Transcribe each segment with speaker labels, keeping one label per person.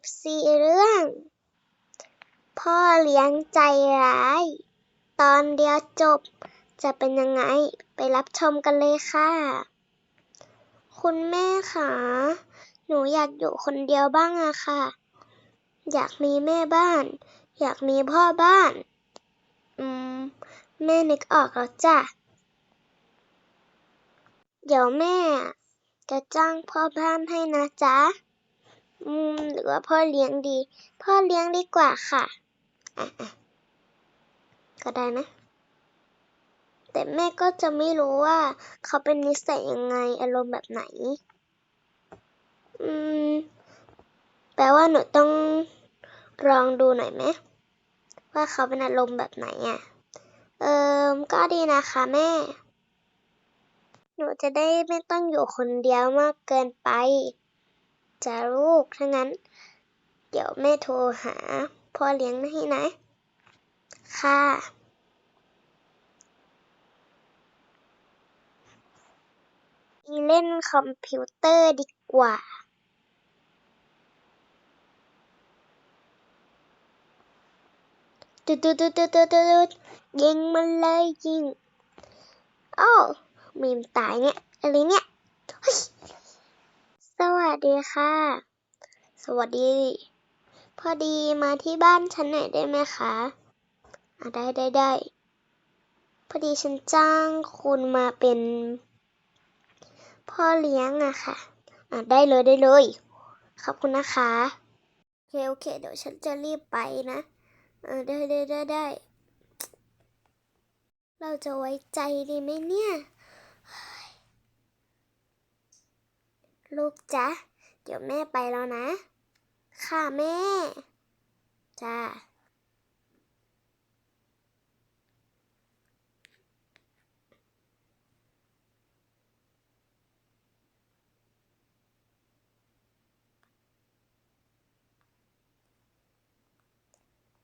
Speaker 1: FC เรื่อง พ่อเลี้ยงใจร้าย ตอนเดียวจบจะเป็นยังไงไปรับชมกันเลยค่ะ คุณแม่คะหนูอยากอยู่คนเดียวบ้างอะค่ะ อยากมีแม่บ้าน อยากมีพ่อบ้าน อืม แม่นึกออกแล้วจ้ะ เดี๋ยวแม่จะจ้างพ่อบ้านให้นะจ๊ะ อืมหรือว่าพ่อเลี้ยงดี พ่อเลี้ยงดีกว่าค่ะอะอะก็ได้นะ แต่แม่ก็จะไม่รู้ว่า เขาเป็นนิสัยยังไงอารมณ์แบบไหน อืม แปลว่าหนูต้องลองดูหน่อยไหมว่าเขาเป็นอารมณ์แบบไหนอะ เอิมก็ดีนะคะแม่ หนูจะได้ไม่ต้องอยู่คนเดียวมากเกินไป จ้าลูก ถ้างั้น เดี๋ยวแม่โทรหาพ่อเลี้ยงให้นะ ค่ะ เล่นคอมพิวเตอร์ดีกว่าตุ๊ดตุ๊ดตุ๊ดตุ๊ดตุ๊ดตุดยิงมันเลยยิงโอ้าวมีมตายเนี่ยอะไรเนี่ยเฮ้ย สวัสดีค่ะ สวัสดี พอดีมาที่บ้านฉันหน่อยได้ไหมคะอะได้ได้ได้พอดีฉันจ้างคุณมาเป็น พ่อเลี้ยงอะค่ะอะได้เลยได้เลย ขอบคุณนะคะโอเคโอเค เดี๋ยวฉันจะรีบไปนะเออได้ได้ได้ได้ เราจะไว้ใจดีไหมเนี่ย ลูกจ๊ะ เดี๋ยวแม่ไปแล้วนะ ค่ะแม่ จ้า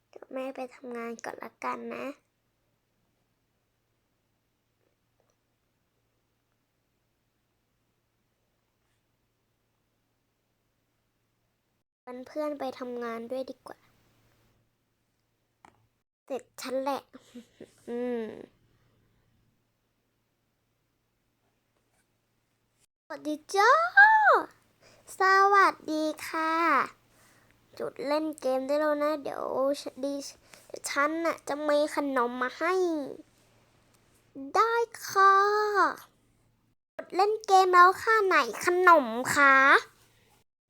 Speaker 1: เดี๋ยวแม่ไปทำงานก่อนละกันนะ เพื่อนไปทำงานด้วยดีกว่า เสร็จฉันแหละ อืมสวัสดีจ้าสวัสดีค่ะ จุดเล่นเกมได้แล้วนะ เดี๋ยวดีเดี๋ยวฉันน่ะจะมีขนมมาให้ ได้ค่ะจุดเล่นเกมแล้วค่ะไหนขนมคะ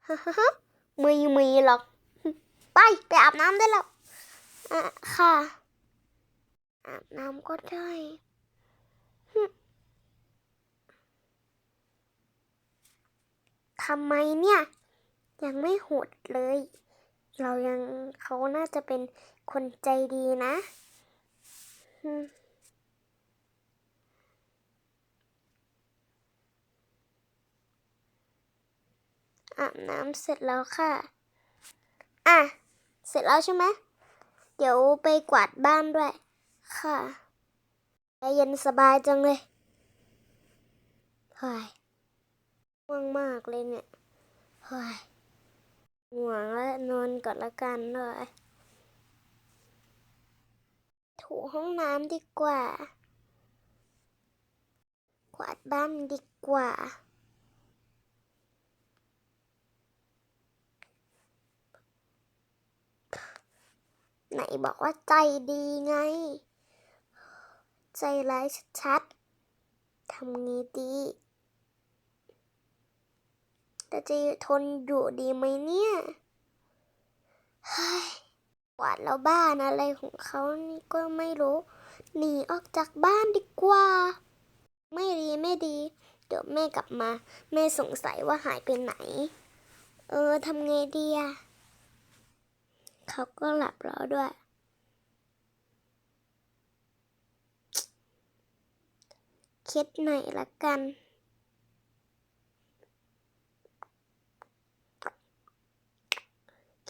Speaker 1: ฮะ มีมีหรอก ไปไปอาบน้ำได้แล้วอะค่ะ อาบน้ำก็ได้ทำไมเนี่ย ยังไม่หดเลย เรายังเขาน่าจะเป็นคนใจดีนะ อาบน้ำเสร็จแล้วค่ะ อะ เสร็จแล้วใช่ไหม เดี๋ยวไปกวาดบ้านด้วย ค่ะใจเย็นสบายจังเลยเฮ้ยง่วงมากเลยเนี่ยเฮ้ยง่วงแล้วนอนก่อนละกันเลยถูห้องน้ำดีกว่า กวาดบ้านดีกว่า ไหนบอกว่าใจดีไง ใจร้ายชัดๆทำงี้ดีแต่จะทนอยู่ดีไหมเนี่ยเฮ้ยกวาดแล้วบ้านอะไรของเขานี่ก็ไม่รู้ หนีออกจากบ้านดีกว่า ไม่ดีไม่ดี เดี๋ยวแม่กลับมา แม่สงสัยว่าหายไปไหน เออทำไงดีอะ เขาก็หลับแล้วด้วย คิดหน่อยละกัน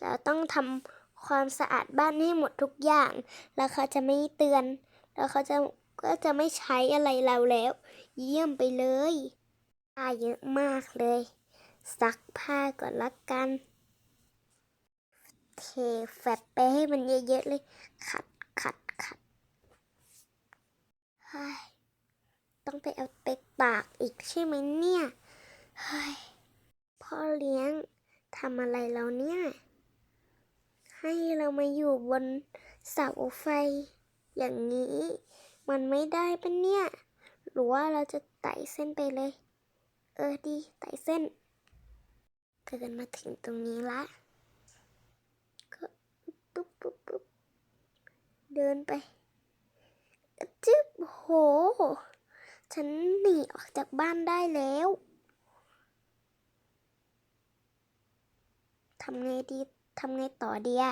Speaker 1: จะต้องทำความสะอาดบ้านให้หมดทุกอย่าง แล้วเขาจะไม่เตือน แล้วเขาจะก็จะไม่ใช้อะไรเราแล้ว เยี่ยมไปเลยผ้าเยอะมากเลย ซักผ้าก่อนละกัน เคแฟบไปให้มันเยอะๆเลย ขัดขัดขัดเฮ้ยต้องไปเอาไปตากอีกใช่ไหมเนี่ย เฮ้ย พ่อเลี้ยงทำอะไรเราเนี่ย ให้เรามาอยู่บนเสาไฟ อย่างนี้ มันไม่ได้ปะเนี่ย หรือว่าเราจะไต่เส้นไปเลย เออดีไต่เส้นเกินมาถึงตรงนี้ละ ก็ปุ๊บปุ๊บปุ๊บ เดินไปจึ๊บโห ฉันหนีออกจากบ้านได้แล้วทำไงดีทำไงต่อเดีย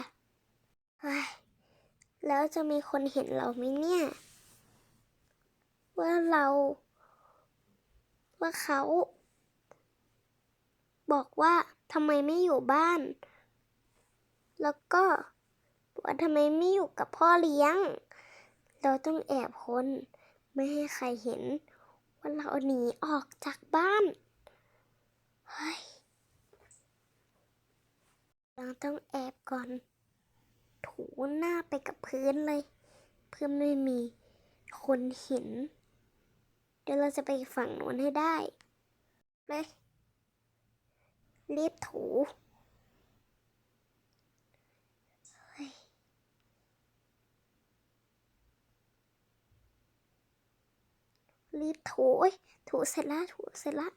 Speaker 1: แล้วจะมีคนเห็นเราไหมเนี่ย ว่าเรา ว่าเขา บอกว่าทำไมไม่อยู่บ้าน แล้วก็ ว่าทำไมไม่อยู่กับพ่อเลี้ยง เราต้องแอบคนไม่ให้ใครเห็น ว่าเราหนีออกจากบ้านเฮ้ยเราต้องแอบก่อน ถูหน้าไปกับพื้นเลย เพื่อไม่มีคนเห็น เดี๋ยวเราจะไปฝั่งนู้นให้ได้ เลยรีบถูเฮ้ย รีบถูถูเสร็จล้วถูเสร็จล้ว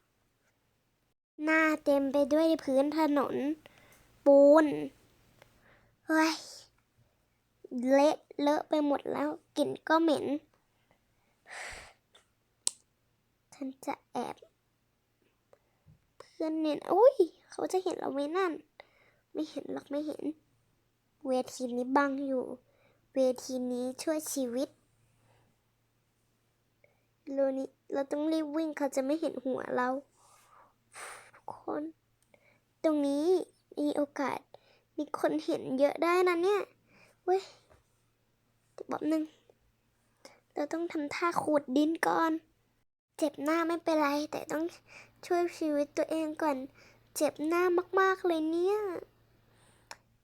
Speaker 1: หน้าเต็มไปด้วยพื้นถนน ปูนเฮ้ยเละเลอะไปหมดแล้วกลิ่นก็เหม็น ฉันจะแอบ เพื่อนเนี่ยอุ้ย เขาจะเห็นเราไหมนั่น ไม่เห็นหรอกไม่เห็น เวทีนี้บังอยู่ เวทีนี้ช่วยชีวิต เรานี่เราต้องรีบวิ่งเขาจะไม่เห็นหัวเราทุกคน ตรงนี้มีโอกาสมีคนเห็นเยอะได้นะเนี่ยเว้ยเดี๋ยวแป๊บนึงเราต้องทำท่าขูดดินก่อน เจ็บหน้าไม่เป็นไร แต่ต้องช่วยชีวิตตัวเองก่อน เจ็บหน้ามากๆเลยเนี่ย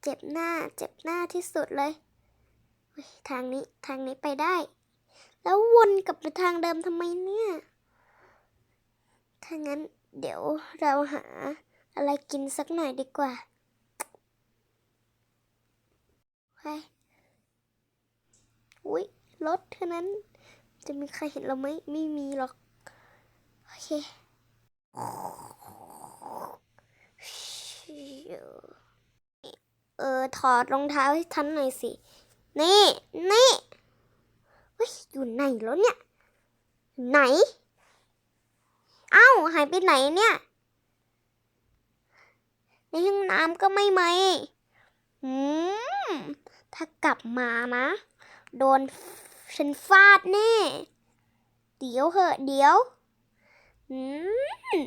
Speaker 1: เจ็บหน้าเจ็บหน้าที่สุดเลย ทางนี้ทางนี้ไปได้ แล้ววนกลับไปทางเดิมทำไมเนี่ย ถ้างั้นเดี๋ยวเราหาอะไรกินสักหน่อยดีกว่าไปอุ้ยรถเท่านั้น จะมีใครเห็นเราไหมไม่มีหรอก โอเคเออถอดรองเท้าให้ฉันหน่อยสิ นี่ นี่ เฮ้ยอยู่ไหนแล้วเนี่ย ไหน เอ้าหายไปไหนเนี่ย ในห้องน้ำก็ไม่ไหมอืมถ้ากลับมานะ โดนฉันฟาดแน่ เดี๋ยวเหอะเดี๋ยวอืม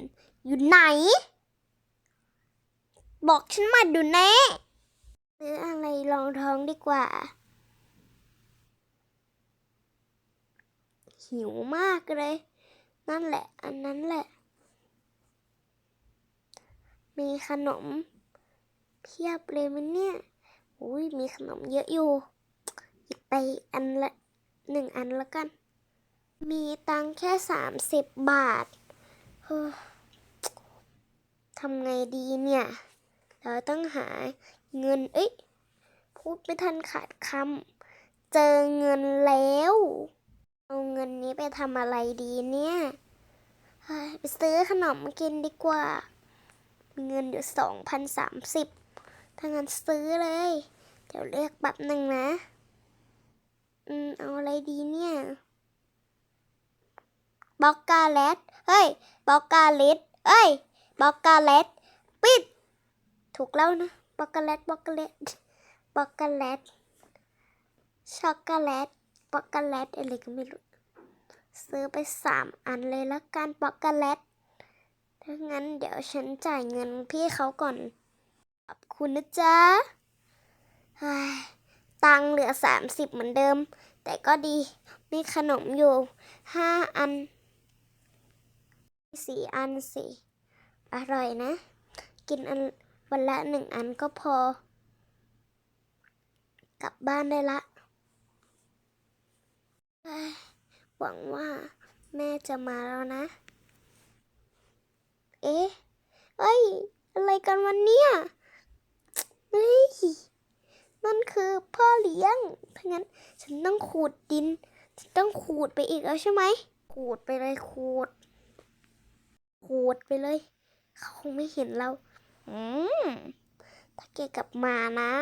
Speaker 1: อยู่ไหน บอกฉันมาดูแน่ซื้ออะไรรองท้องดีกว่า หิวมากเลย นั่นแหละ อันนั้นแหละ มีขนม เพียบเลยมันเนี่ยอุ้ยมีขนมเยอะอยู่หยิบไปอันละหนึ่งอันละกัน มีตังแค่สามสิบบาทเฮ้อทำไงดีเนี่ย เราต้องหาเงิน เอ้ย พูดไม่ทันขาดคำ เจอเงินแล้ว เอาเงินนี้ไปทำอะไรดีเนี่ยไปซื้อขนมกินดีกว่ามีเงินอยู่สองพันสามสิบถ้างั้นซื้อเลย เดี๋ยวเลือกแบบหนึ่งนะ อืม เอาอะไรดีเนี่ยบอกกาเลตเฮ้ยบอกกาลิตเอ้ยบอกกาเลตปิด ถูกแล้วนะบอกกาเลตบอกกาเลตบอกกาเลตช็อกโกแลต อกกาเลตอะไรก็ไม่รู้ ซื้อไปสามอันเลยละกันบอกกาเลตถ้างั้นเดี๋ยวฉันจ่ายเงินพี่เขาก่อน ขอบคุณนะจ๊ะตังเหลือสามสิบเหมือนเดิม แต่ก็ดีมีขนมอยู่ห้าอันสี่อันสิอร่อยนะ กินอันวันละหนึ่งอันก็พอกลับบ้านได้ละ หวังว่าแม่จะมาแล้วนะ เอ๊ะเอ้ย อะไรกันวันเนี้ยเฮ้ยนั่นคือพ่อเลี้ยงถ้างั้นฉันต้องขูดดิน ฉันต้องขูดไปอีกแล้วใช่ไหม ขูดไปเลยขูด ขูดไปเลย เขาคงไม่เห็นเรา อืมถ้าแกกลับมานะ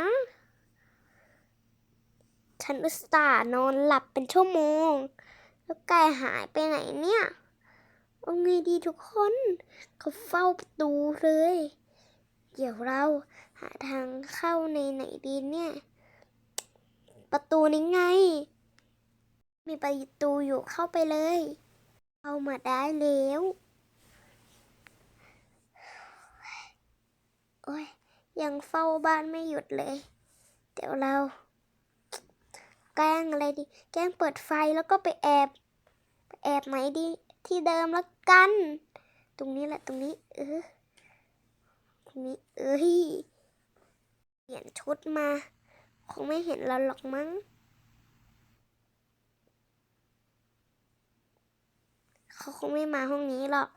Speaker 1: ฉันอุตส่าห์นอนหลับเป็นชั่วโมง แล้วแกหายไปไหนเนี่ยเอาไงดีทุกคนเขาเฝ้าประตูเลย เดี๋ยวเราหาทางเข้าในไหนดีเนี่ย ประตูนี้ไง มีประตูอยู่เข้าไปเลย เข้ามาได้แล้วโอ้ยยังเฝ้าบ้านไม่หยุดเลย เดี๋ยวเรา แกล้งอะไรดี แกล้งเปิดไฟแล้วก็ไปแอบแอบไหนดี ที่เดิมแล้วกัน ตรงนี้แหละตรงนี้ เออตรงนี้เอ้ยเปลี่ยนชุดมา คงไม่เห็นเราหรอกมั้ง เขาคงไม่มาห้องนี้หรอก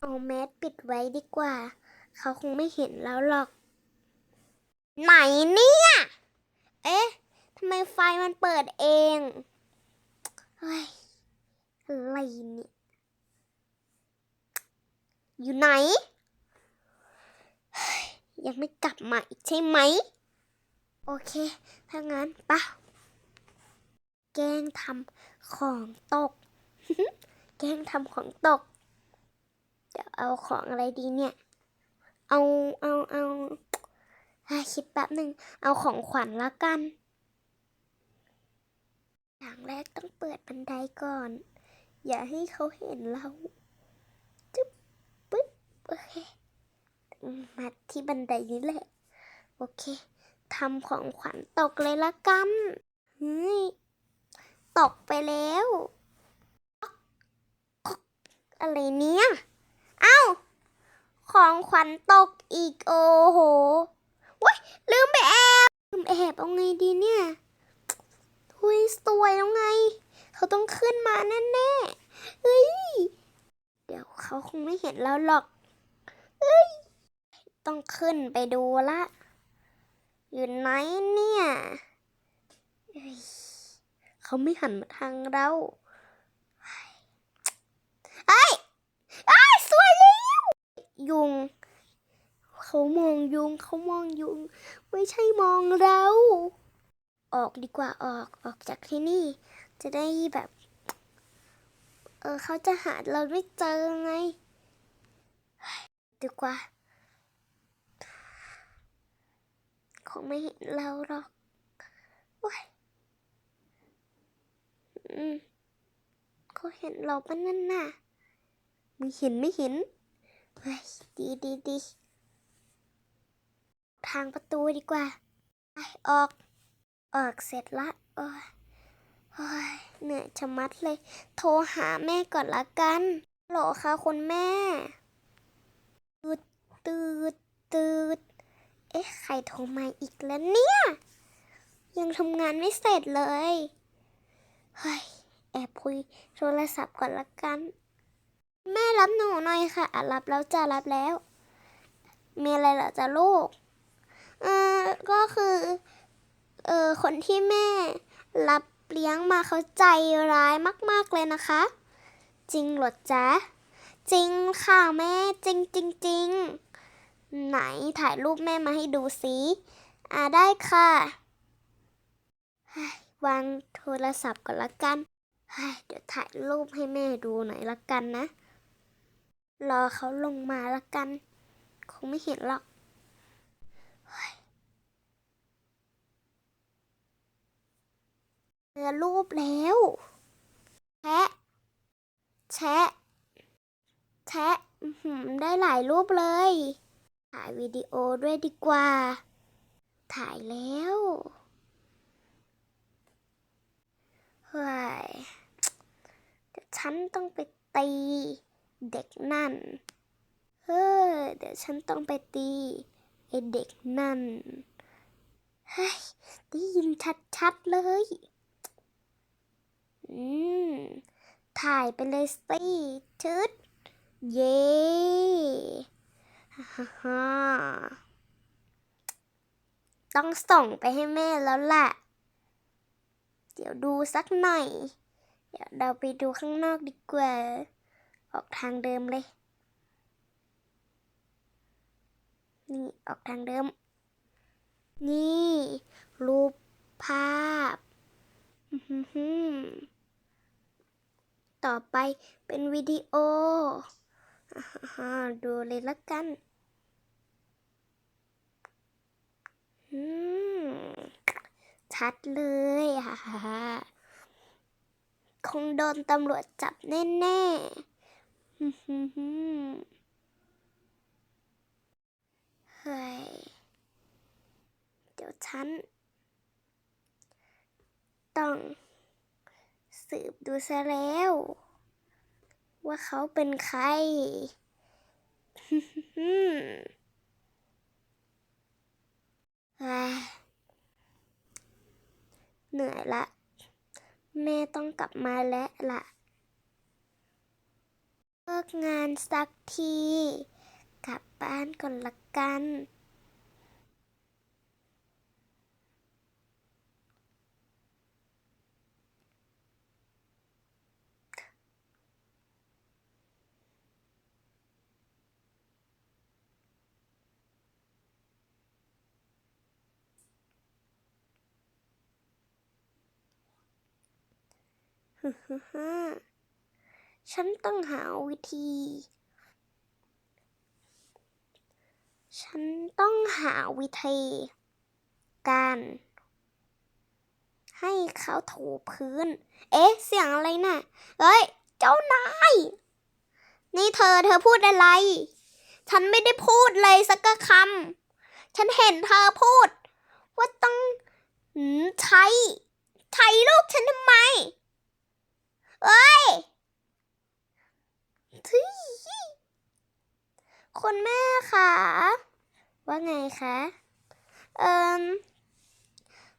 Speaker 1: เอาแมสปิดไว้ดีกว่า เขาคงไม่เห็นแล้วหรอก ไหนเนี่ย เอ๊ะทำไมไฟมันเปิดเองเฮ้ยอะไรเนี่ยอยู่ไหน ยังไม่กลับมาอีกใช่ไหม โอเค ถ้างั้นปะแกล้งทำของตก แกล้งทำของตก เดี๋ยวเอาของอะไรดีเนี่ย เอาเอาเอาอะ คิดแป๊บหนึ่งเอาของขวัญละกัน อย่างแรกต้องเปิดบันไดก่อน อย่าให้เขาเห็นเราจุ๊บปึ๊บโอเค มาที่บันไดนี้แหละ โอเคทำของขวัญตกเลยละกันเฮ้ยตกไปแล้ว อะไรเนี่ยเอ้า ของขวัญตกอีกโอ้โห ว้ยลืมไปแอบลืมแอบเอาไงดีเนี่ยทุยสวยแล้วไง เขาต้องขึ้นมาแน่ๆเฮ้ยเดี๋ยวเขาคงไม่เห็นเราหรอกเฮ้ยต้องขึ้นไปดูละ อยู่ไหนเนี่ยเฮ้ยเขาไม่หันมาทางเราเฮ้ยอ้ยสวยแล้วยุง เขามองยุงเขามองยุง ไม่ใช่มองเรา ออกดีกว่าออกออกจากที่นี่ จะได้แบบ เออเขาจะหาเราไม่เจอไงดีกว่าคงไม่เห็นเราหรอกโอ้ยอืมเขาเห็นเราปะนั่นน่ะไม่เห็นไม่เห็นเฮ้ยดีดีดี ทางประตูดีกว่าไปออก ออกเสร็จละโอ้ยโอ้ยเหนื่อยชะมัดเลย โทรหาแม่ก่อนละกันฮัลโหลค่ะคุณแม่ ตืดตืดตืดเอ๊ะ ใครโทรมาอีกแล้วเนี่ย ยังทำงานไม่เสร็จเลย เฮ้ย แอบคุยโทรศัพท์ก่อนละกัน แม่รับหนูหน่อยค่ะอะรับแล้วจ้ารับแล้ว มีอะไรเหรอจ้าลูก เออก็คือเออคนที่แม่รับเลี้ยงมาเขาใจร้ายมาก ๆ เลยนะคะ จริงหรอจ๊ะ จริงค่ะแม่จริงจริงจริงไหนถ่ายรูปแม่มาให้ดูสิอ่าได้ค่ะวางโทรศัพท์ก่อนละกันเฮ้ยเดี๋ยวถ่ายรูปให้แม่ดูหน่อยละกันนะ รอเขาลงมาละกัน คงไม่เห็นหรอกเฮ้ย เจอรูปแล้วแชะแชะแชะได้หลายรูปเลย ถ่ายวิดีโอด้วยดีกว่า ถ่ายแล้วเฮ้ยเดี๋ยวฉันต้องไปตีเด็กนั่น เฮ้ยเดี๋ยวฉันต้องไปตีไอเด็กนั่น เฮ้ย ได้ยินชัดๆเลย ถ่ายไปเลยสิชืดเย่ฮ่าฮ่าต้องส่งไปให้แม่แล้วแหละ เดี๋ยวดูสักหน่อย เดี๋ยวเราไปดูข้างนอกดีกว่า ออกทางเดิมเลย นี่ออกทางเดิม นี่ รูปภาพ อื้อหือหือ ต่อไปเป็นวิดีโอดูเลยละกันชัดเลยฮ่าฮ่าคงโดนตำรวจจับแน่ๆเฮ้ย เดี๋ยวฉัน ต้อง สืบดูซะแล้ว ว่าเขาเป็นใครเฮ้ยเหนื่อยละ แม่ต้องกลับมาแล้วละเลิกงานสักที กลับบ้านก่อนละกัน ฮึฮึฮึฉันต้องหาวิธี ฉันต้องหาวิธี การ ให้เขาถูพื้น เอ๊ะ เสียงอะไรน่ะเอ้ย เจ้านาย นี่เธอเธอพูดอะไร ฉันไม่ได้พูดเลยสักคำ ฉันเห็นเธอพูด ว่าต้องหืมใช้ ใช้ลูกฉันทำไม เอ้ยทุยคุณแม่คะว่าไงคะเอ่ม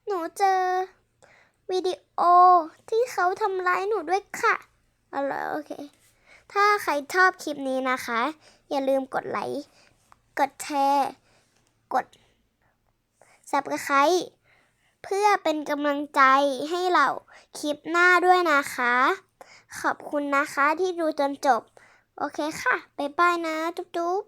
Speaker 1: หนูเจอวิดีโอที่เขาทำร้ายหนูด้วยค่ะเอาเหรอโอเค ถ้าใครชอบคลิปนี้นะคะ อย่าลืมกดไลค์กดแชร์ กด subscribe เพื่อเป็นกำลังใจให้เราคลิปหน้าด้วยนะคะ ขอบคุณนะคะที่ดูจนจบ โอเคค่ะ บ๊ายบายนะ จุ๊บ